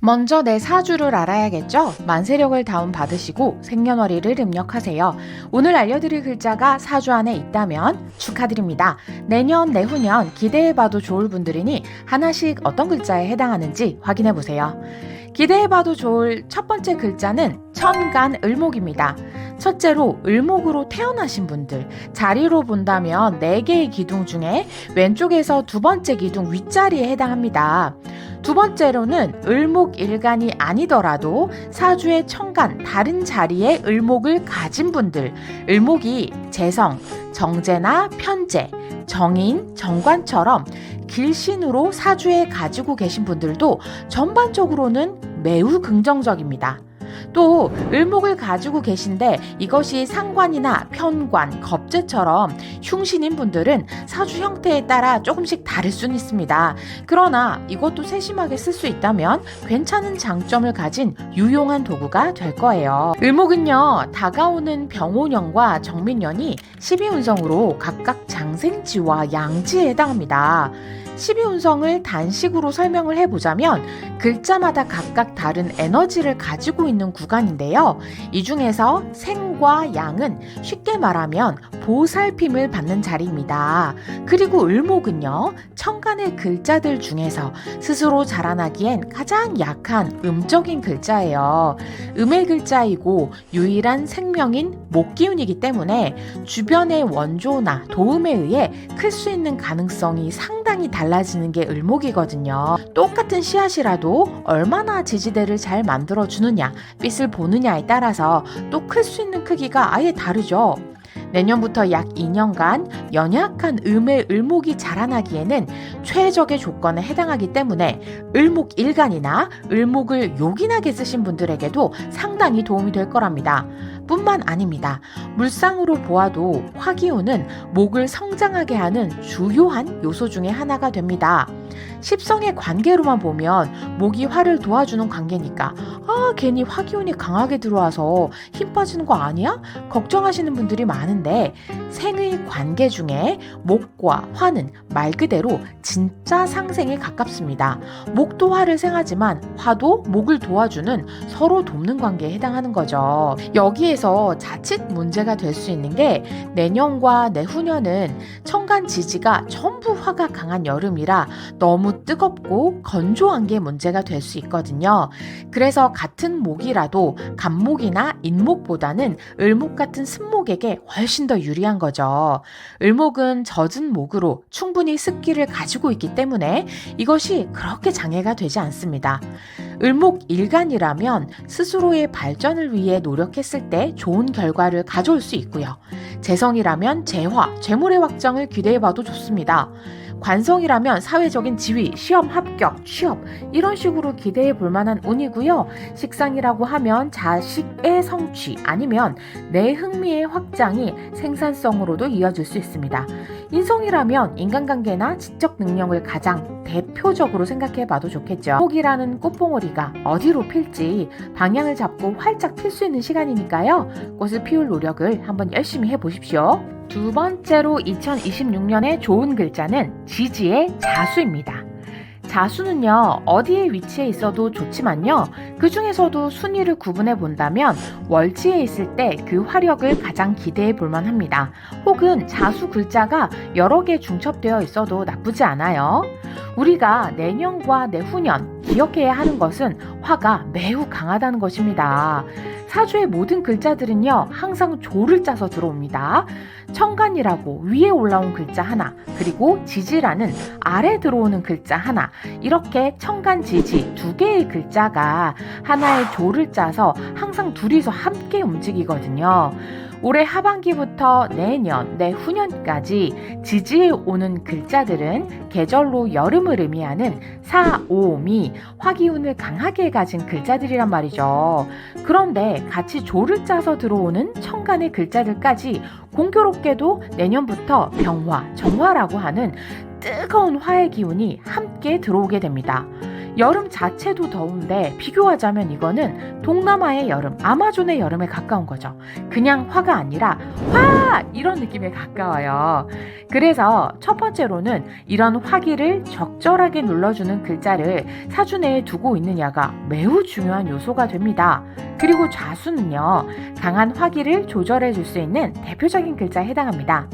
먼저 내 사주를 알아야겠죠? 만세력을 다운받으시고 생년월일을 입력하세요. 오늘 알려드릴 글자가 사주 안에 있다면 축하드립니다. 내년, 내후년 기대해봐도 좋을 분들이니 하나씩 어떤 글자에 해당하는지 확인해보세요. 기대해봐도 좋을 첫 번째 글자는 천간 을목입니다. 첫째로 을목으로 태어나신 분들 자리로 본다면 4개의 기둥 중에 왼쪽에서 두 번째 기둥 윗자리에 해당합니다. 두 번째로는 을목 일간이 아니더라도 사주의 천간 다른 자리에 을목을 가진 분들 을목이 재성, 정제나 편제, 정인, 정관처럼 길신으로 사주에 가지고 계신 분들도 전반적으로는 매우 긍정적입니다. 또 을목을 가지고 계신데 이것이 상관이나 편관, 겁재처럼 흉신인 분들은 사주 형태에 따라 조금씩 다를 수는 있습니다. 그러나 이것도 세심하게 쓸 수 있다면 괜찮은 장점을 가진 유용한 도구가 될 거예요. 을목은요, 다가오는 병오년과 정민년이 12운성으로 각각 장생지와 양지에 해당합니다. 12운성을 단식으로 설명을 해보자면 글자마다 각각 다른 에너지를 가지고 있는 구간인데요. 이 중에서 생과 양은 쉽게 말하면 보살핌을 받는 자리입니다. 그리고 을목은요, 천간의 글자들 중에서 스스로 자라나기엔 가장 약한 음적인 글자예요. 음의 글자이고 유일한 생명인 목기운이기 때문에 주변의 원조나 도움에 의해 클 수 있는 가능성이 상당히 달라 지는 게 을목이거든요. 똑같은 씨앗이라도 얼마나 지지대를 잘 만들어 주느냐, 빛을 보느냐에 따라서 또 클 수 있는 크기가 아예 다르죠. 내년부터 약 2년간 연약한 음의 을목이 자라나기에는 최적의 조건에 해당하기 때문에 을목 일간이나 을목을 요긴하게 쓰신 분들에게도 상당히 도움이 될 거랍니다. 뿐만 아닙니다. 물상으로 보아도 화기운은 목을 성장하게 하는 주요한 요소 중의 하나가 됩니다. 십성의 관계로만 보면 목이 화를 도와주는 관계니까 아 괜히 화기운이 강하게 들어와서 힘 빠지는 거 아니야? 걱정하시는 분들이 많은데 생의 관계 중에 목과 화는 말 그대로 진짜 상생에 가깝습니다. 목도 화를 생하지만 화도 목을 도와주는 서로 돕는 관계에 해당하는 거죠. 여기에 서 자칫 문제가 될 수 있는 게 내년과 내후년은 천간 지지가 전부 화가 강한 여름이라 너무 뜨겁고 건조한 게 문제가 될 수 있거든요. 그래서 같은 목이라도 간목이나 인목보다는 을목 같은 습목에게 훨씬 더 유리한 거죠. 을목은 젖은 목으로 충분히 습기를 가지고 있기 때문에 이것이 그렇게 장애가 되지 않습니다. 을목 일간이라면 스스로의 발전을 위해 노력했을 때 좋은 결과를 가져올 수 있고요. 재성이라면 재화, 재물의 확장을 기대해봐도 좋습니다. 관성이라면 사회적인 지위, 시험 합격, 취업 이런 식으로 기대해 볼 만한 운이고요. 식상이라고 하면 자식의 성취 아니면 내 흥미의 확장이 생산성으로도 이어질 수 있습니다. 인성이라면 인간관계나 지적 능력을 가장 대표적으로 생각해 봐도 좋겠죠. 목이라는 꽃봉오리가 어디로 필지 방향을 잡고 활짝 필 수 있는 시간이니까요. 꽃을 피울 노력을 한번 열심히 해 보십시오. 두 번째로 2026년에 좋은 글자는 지지의 자수입니다. 자수는요, 어디에 위치해 있어도 좋지만요, 그 중에서도 순위를 구분해 본다면 월지에 있을 때 그 화력을 가장 기대해 볼만 합니다. 혹은 자수 글자가 여러 개 중첩되어 있어도 나쁘지 않아요. 우리가 내년과 내후년 기억해야 하는 것은 화가 매우 강하다는 것입니다. 사주의 모든 글자들은요, 항상 조를 짜서 들어옵니다. 청간이라고 위에 올라온 글자 하나, 그리고 지지라는 아래 들어오는 글자 하나, 이렇게 청간 지지 두 개의 글자가 하나의 조를 짜서 항상 둘이서 함께 움직이거든요. 올해 하반기부터 내년, 내후년까지 지지에 오는 글자들은 계절로 여름을 의미하는 사, 오, 미, 화기운을 강하게 가진 글자들이란 말이죠. 그런데 같이 조를 짜서 들어오는 청간의 글자들까지 공교롭게도 내년부터 병화, 정화라고 하는 뜨거운 화의 기운이 함께 들어오게 됩니다. 여름 자체도 더운데 비교하자면 이거는 동남아의 여름, 아마존의 여름에 가까운 거죠. 그냥 화가 아니라 화! 이런 느낌에 가까워요. 그래서 첫 번째로는 이런 화기를 적절하게 눌러주는 글자를 사주 내에 두고 있느냐가 매우 중요한 요소가 됩니다. 그리고 좌수는요, 강한 화기를 조절해 줄 수 있는 대표적인 글자에 해당합니다.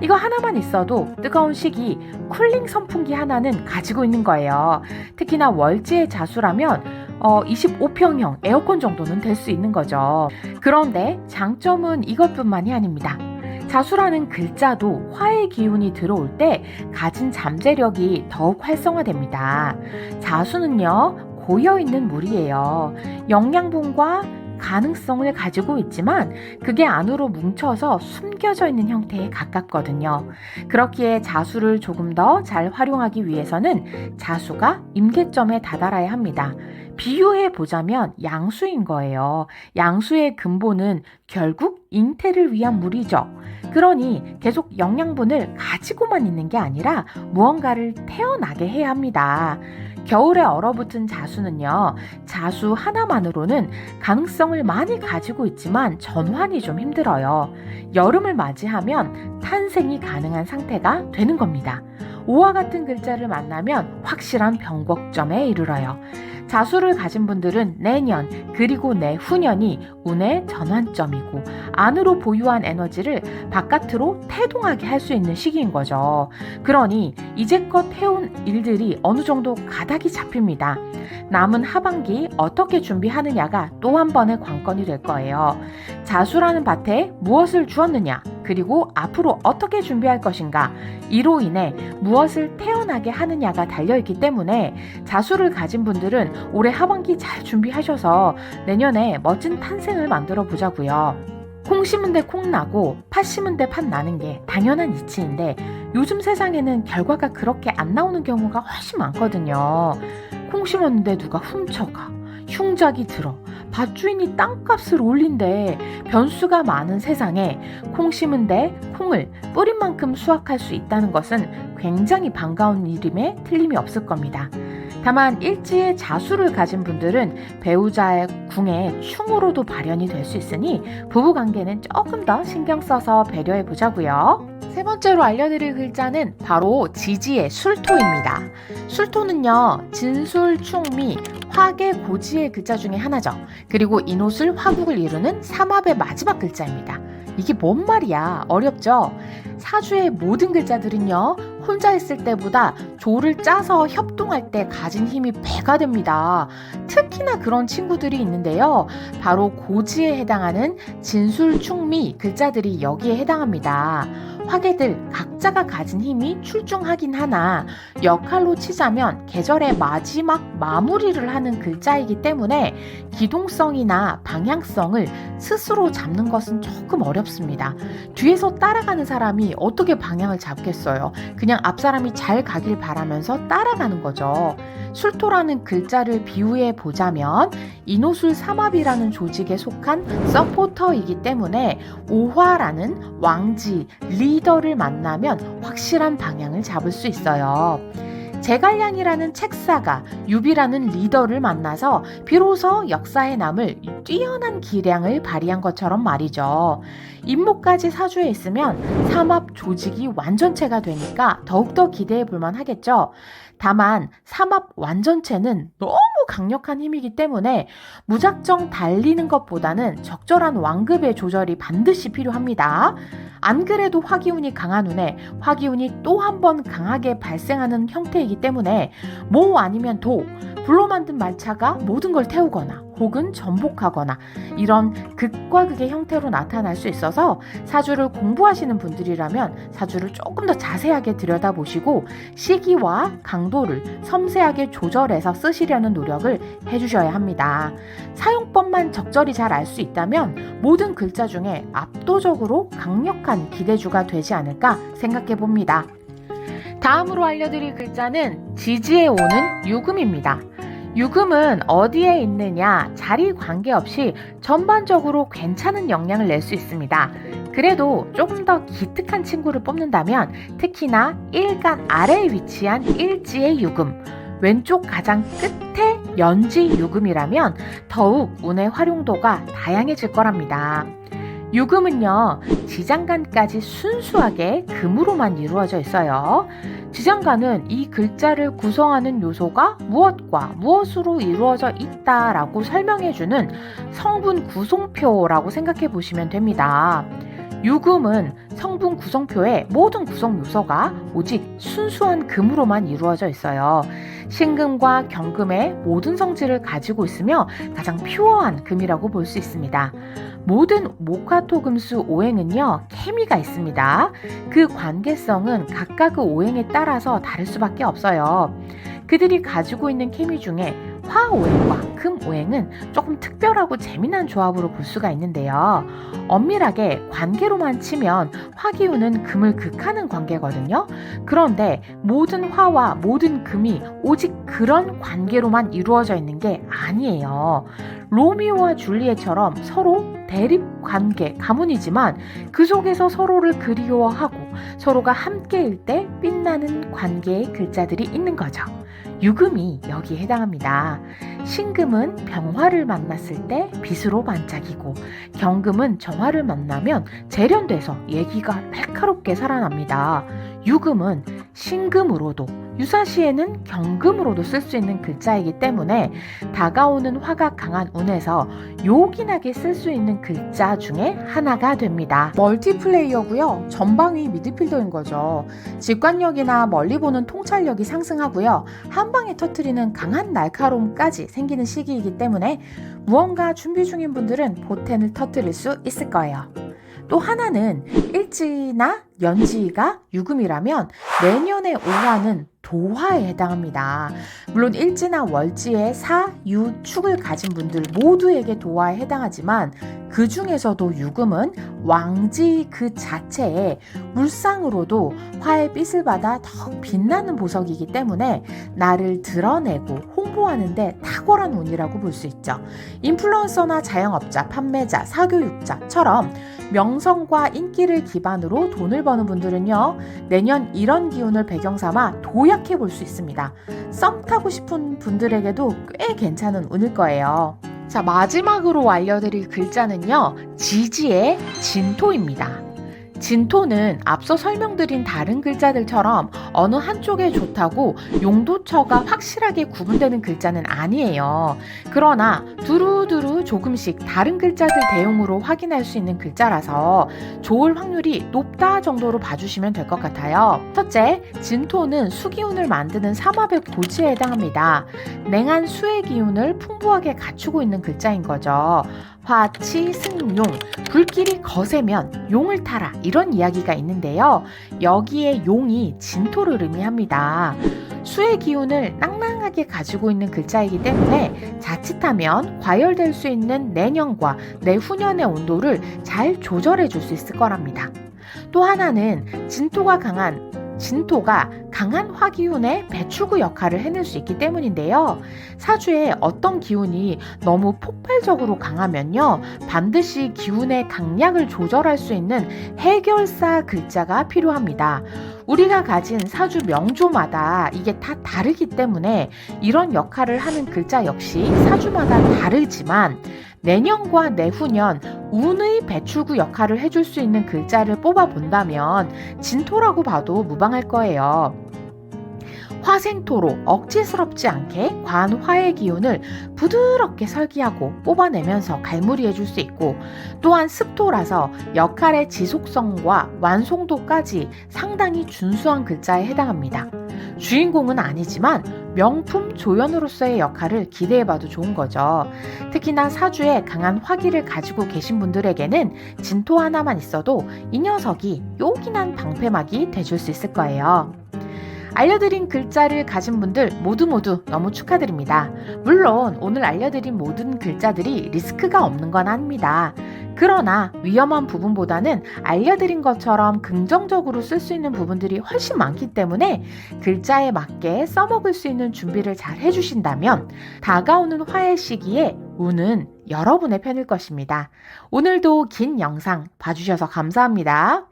이거 하나만 있어도 뜨거운 시기 쿨링 선풍기 하나는 가지고 있는 거예요. 특히나 월지의 자수라면 어, 25평형 에어컨 정도는 될 수 있는 거죠. 그런데 장점은 이것뿐만이 아닙니다. 자수라는 글자도 화의 기운이 들어올 때 가진 잠재력이 더욱 활성화됩니다. 자수는요, 고여있는 물이에요. 영양분과 가능성을 가지고 있지만 그게 안으로 뭉쳐서 숨겨져 있는 형태에 가깝거든요. 그렇기에 자수를 조금 더 잘 활용하기 위해서는 자수가 임계점에 다다라야 합니다. 비유해 보자면 양수인 거예요. 양수의 근본은 결국 잉태를 위한 물이죠. 그러니 계속 영양분을 가지고만 있는 게 아니라 무언가를 태어나게 해야 합니다. 겨울에 얼어붙은 자수는요, 자수 하나만으로는 가능성을 많이 가지고 있지만 전환이 좀 힘들어요. 여름을 맞이하면 탄생이 가능한 상태가 되는 겁니다. 오와 같은 글자를 만나면 확실한 변곡점에 이르러요. 자수를 가진 분들은 내년 그리고 내후년이 운의 전환점이고 안으로 보유한 에너지를 바깥으로 태동하게 할 수 있는 시기인 거죠. 그러니 이제껏 해온 일들이 어느 정도 가닥이 잡힙니다. 남은 하반기 어떻게 준비하느냐가 또 한 번의 관건이 될 거예요. 자수라는 밭에 무엇을 주었느냐, 그리고 앞으로 어떻게 준비할 것인가, 이로 인해 무엇을 태어나게 하느냐가 달려있기 때문에 자수를 가진 분들은 올해 하반기 잘 준비하셔서 내년에 멋진 탄생을 만들어 보자고요. 콩 심은 데 콩 나고 팥 심은 데 팥 나는 게 당연한 이치인데 요즘 세상에는 결과가 그렇게 안 나오는 경우가 훨씬 많거든요. 콩 심었는데 누가 훔쳐가. 흉작이 들어. 밭주인이 땅값을 올린대. 변수가 많은 세상에 콩 심은데 콩을 뿌린 만큼 수확할 수 있다는 것은 굉장히 반가운 일임에 틀림이 없을 겁니다. 다만 일지의 자수를 가진 분들은 배우자의 궁에 충으로도 발현이 될 수 있으니 부부 관계는 조금 더 신경 써서 배려해 보자고요. 세 번째로 알려드릴 글자는 바로 지지의 술토입니다. 술토는요, 진술, 충미, 화계, 고지의 글자 중에 하나죠. 그리고 인옷을 화국을 이루는 삼합의 마지막 글자입니다. 이게 뭔 말이야? 어렵죠? 사주의 모든 글자들은요, 혼자 있을 때보다 조를 짜서 협동할 때 가진 힘이 배가 됩니다. 특히나 그런 친구들이 있는데요. 바로 고지에 해당하는 진술, 충미 글자들이 여기에 해당합니다. 화계들 각자가 가진 힘이 출중하긴 하나 역할로 치자면 계절의 마지막 마무리를 하는 글자이기 때문에 기동성이나 방향성을 스스로 잡는 것은 조금 어렵습니다. 뒤에서 따라가는 사람이 어떻게 방향을 잡겠어요? 그냥 앞 사람이 잘 가길 바라면서 따라가는 거죠. 술토라는 글자를 비유해 보자면 이노술 삼합이라는 조직에 속한 서포터이기 때문에 오화라는 왕지, 리 더를 만나면 확실한 방향을 잡을 수 있어요. 제갈량이라는 책사가 유비라는 리더를 만나서 비로소 역사에 남을 뛰어난 기량을 발휘한 것처럼 말이죠. 임목까지 사주에 있으면 삼합 조직이 완전체가 되니까 더욱더 기대해 볼만 하겠죠. 다만 삼합 완전체는 너무 강력한 힘이기 때문에 무작정 달리는 것보다는 적절한 완급의 조절이 반드시 필요합니다. 안 그래도 화기운이 강한 운에 화기운이 또 한 번 강하게 발생하는 형태이기 때문에 모 아니면 도, 불로 만든 말차가 모든 걸 태우거나 혹은 전복하거나 이런 극과 극의 형태로 나타날 수 있어서 사주를 공부하시는 분들이라면 사주를 조금 더 자세하게 들여다보시고 시기와 강도를 섬세하게 조절해서 쓰시려는 노력을 해주셔야 합니다. 사용법만 적절히 잘 알 수 있다면 모든 글자 중에 압도적으로 강력한 기대주가 되지 않을까 생각해 봅니다. 다음으로 알려드릴 글자는 지지에 오는 유금입니다. 유금은 어디에 있느냐 자리 관계없이 전반적으로 괜찮은 영향을 낼 수 있습니다. 그래도 조금 더 기특한 친구를 뽑는다면 특히나 일간 아래에 위치한 일지의 유금 왼쪽 가장 끝에 연지 유금이라면 더욱 운의 활용도가 다양해질 거랍니다. 유금은요, 지장간까지 순수하게 금으로만 이루어져 있어요. 지장간은 이 글자를 구성하는 요소가 무엇과 무엇으로 이루어져 있다라고 설명해주는 성분 구성표라고 생각해 보시면 됩니다. 유금은 성분 구성표의 모든 구성 요소가 오직 순수한 금으로만 이루어져 있어요. 신금과 경금의 모든 성질을 가지고 있으며 가장 퓨어한 금이라고 볼 수 있습니다. 모든 목화토금수 오행은요, 케미가 있습니다. 그 관계성은 각각의 오행에 따라서 다를 수밖에 없어요. 그들이 가지고 있는 케미 중에 화 오행과 금 오행은 조금 특별하고 재미난 조합으로 볼 수가 있는데요. 엄밀하게 관계로만 치면 화기운은 금을 극하는 관계거든요. 그런데 모든 화와 모든 금이 오직 그런 관계로만 이루어져 있는 게 아니에요. 로미오와 줄리엣처럼 서로 대립 관계, 가문이지만 그 속에서 서로를 그리워하고 서로가 함께일 때 빛나는 관계의 글자들이 있는 거죠. 유금이 여기에 해당합니다. 신금은 병화를 만났을 때 빛으로 반짝이고 경금은 정화를 만나면 재련돼서 얘기가 날카롭게 살아납니다. 유금은 신금으로도 유사시에는 경금으로도 쓸 수 있는 글자이기 때문에 다가오는 화가 강한 운에서 요긴하게 쓸 수 있는 글자 중에 하나가 됩니다. 멀티플레이어고요. 전방위 미드필더인 거죠. 직관력이나 멀리 보는 통찰력이 상승하고요. 한 방에 터트리는 강한 날카로움까지 생기는 시기이기 때문에 무언가 준비 중인 분들은 보텐을 터트릴 수 있을 거예요. 또 하나는 일지나 연지가 유금이라면 내년의 오화는 도화에 해당합니다. 물론 일지나 월지의 사, 유, 축을 가진 분들 모두에게 도화에 해당하지만 그 중에서도 유금은 왕지 그 자체에 물상으로도 화의 빛을 받아 더욱 빛나는 보석이기 때문에 나를 드러내고 홍보하는데 탁월한 운이라고 볼 수 있죠. 인플루언서나 자영업자, 판매자, 사교육자처럼 명성과 인기를 기반으로 돈을 버는 분들은요, 내년 이런 기운을 배경 삼아 도약해 볼 수 있습니다. 썸 타고 싶은 분들에게도 꽤 괜찮은 운일 거예요. 자, 마지막으로 알려드릴 글자는요, 지지의 진토입니다. 진토는 앞서 설명드린 다른 글자들처럼 어느 한쪽에 좋다고 용도처가 확실하게 구분되는 글자는 아니에요. 그러나 두루두루 조금씩 다른 글자들 대용으로 확인할 수 있는 글자라서 좋을 확률이 높다 정도로 봐주시면 될 것 같아요. 첫째, 진토는 수기운을 만드는 삼합의 고지에 해당합니다. 냉한 수의 기운을 풍부하게 갖추고 있는 글자인 거죠. 화치 승용 불길이 거세면 용을 타라 이런 이야기가 있는데요. 여기에 용이 진토를 의미합니다. 수의 기운을 낭낭하게 가지고 있는 글자이기 때문에 자칫하면 과열될 수 있는 내년과 내후년의 온도를 잘 조절해 줄 수 있을 거랍니다. 또 하나는 진토가 강한 진토가 강한 화기운의 배출구 역할을 해낼 수 있기 때문인데요. 사주에 어떤 기운이 너무 폭발적으로 강하면요. 반드시 기운의 강약을 조절할 수 있는 해결사 글자가 필요합니다. 우리가 가진 사주 명조마다 이게 다 다르기 때문에 이런 역할을 하는 글자 역시 사주마다 다르지만 내년과 내후년 운의 배출구 역할을 해줄 수 있는 글자를 뽑아 본다면 진토라고 봐도 무방할 거예요. 화생토로 억지스럽지 않게 관화의 기운을 부드럽게 설기하고 뽑아내면서 갈무리 해 줄 수 있고 또한 습토라서 역할의 지속성과 완성도까지 상당히 준수한 글자에 해당합니다. 주인공은 아니지만 명품 조연으로서의 역할을 기대해봐도 좋은 거죠. 특히나 사주에 강한 화기를 가지고 계신 분들에게는 진토 하나만 있어도 이 녀석이 요긴한 방패막이 돼줄 수 있을 거예요. 알려드린 글자를 가진 분들 모두 모두 너무 축하드립니다. 물론 오늘 알려드린 모든 글자들이 리스크가 없는 건 아닙니다. 그러나 위험한 부분보다는 알려드린 것처럼 긍정적으로 쓸 수 있는 부분들이 훨씬 많기 때문에 글자에 맞게 써먹을 수 있는 준비를 잘 해주신다면 다가오는 화해 시기에 운은 여러분의 편일 것입니다. 오늘도 긴 영상 봐주셔서 감사합니다.